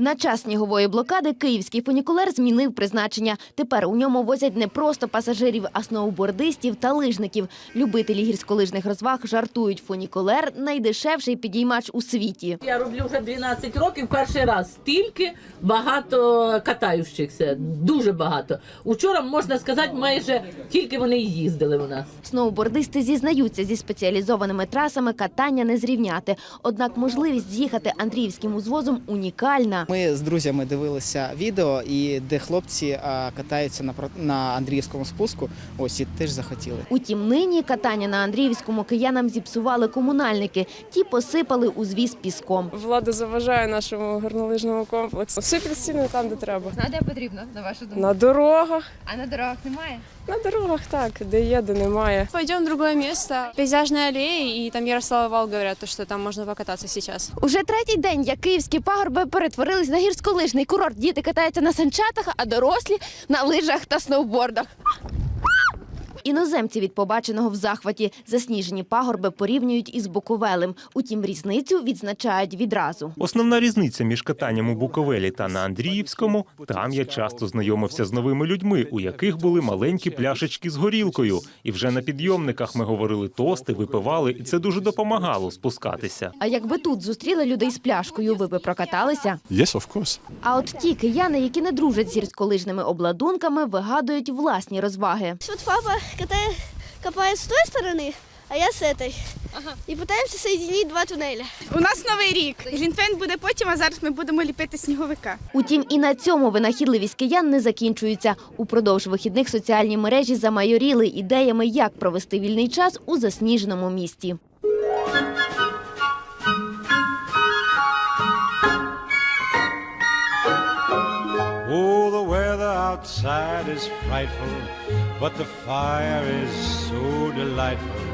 На час снігової блокади київський фунікулер змінив призначення. Тепер у ньому возять не просто пасажирів, а сноубордистів та лижників. Любителі гірськолижних розваг жартують. Фунікулер – найдешевший підіймач у світі. Я роблю вже 12 років. Перший раз стільки багато катаючихся. Дуже багато. Учора можна сказати, майже тільки вони їздили у нас. Сноубордисти зізнаються, зі спеціалізованими трасами катання не зрівняти. Однак можливість з'їхати Андріївським узвозом унікальна. Ми з друзями дивилися відео, і де хлопці катаються на про- на Андріївському спуску. Ось і теж захотіли. Утім, нині катання на Андріївському киянам зіпсували комунальники. Ті посипали узвіз піском. Влада заважає нашому горнолижному комплексу. Все підстільно там, де треба. А де потрібно, на вашу думку? На дорогах. А на дорогах немає? На дорогах так, де є, де немає. Пойдем в другое место. Пейзажная аллея, и там Ярослава Вал говорят, то, что там можно покататься сейчас. Уже третій день, як київські пагорби перетворились на гірськолижний курорт. Діти катаються на санчатах, а дорослі на лижах та сноубордах. Іноземці від побаченого в захваті засніжені пагорби порівнюють із Буковелем. Утім, різницю відзначають відразу. Основна різниця між катанням у Буковелі та на Андріївському там я часто знайомився з новими людьми, у яких були маленькі пляшечки з горілкою. І вже на підйомниках ми говорили тости, випивали, і це дуже допомагало спускатися. А якби тут зустріли людей з пляшкою, ви би прокаталися? Yes, of course. А от ті кияни, які не дружать з гірськолижними обладунками, вигадують власні розваги. Папа катает, копает с той стороны, а я с этой. И пытаемся соединить два туннеля. У нас новий рік. Глінтвейн буде потім, а зараз ми будемо ліпити сніговика. Утім, і на цьому винахідливість киян не закінчується. Упродовж вихідних соціальні мережі замайоріли ідеями, як провести вільний час у засніженому місті. Outside is frightful, but the fire is so delightful.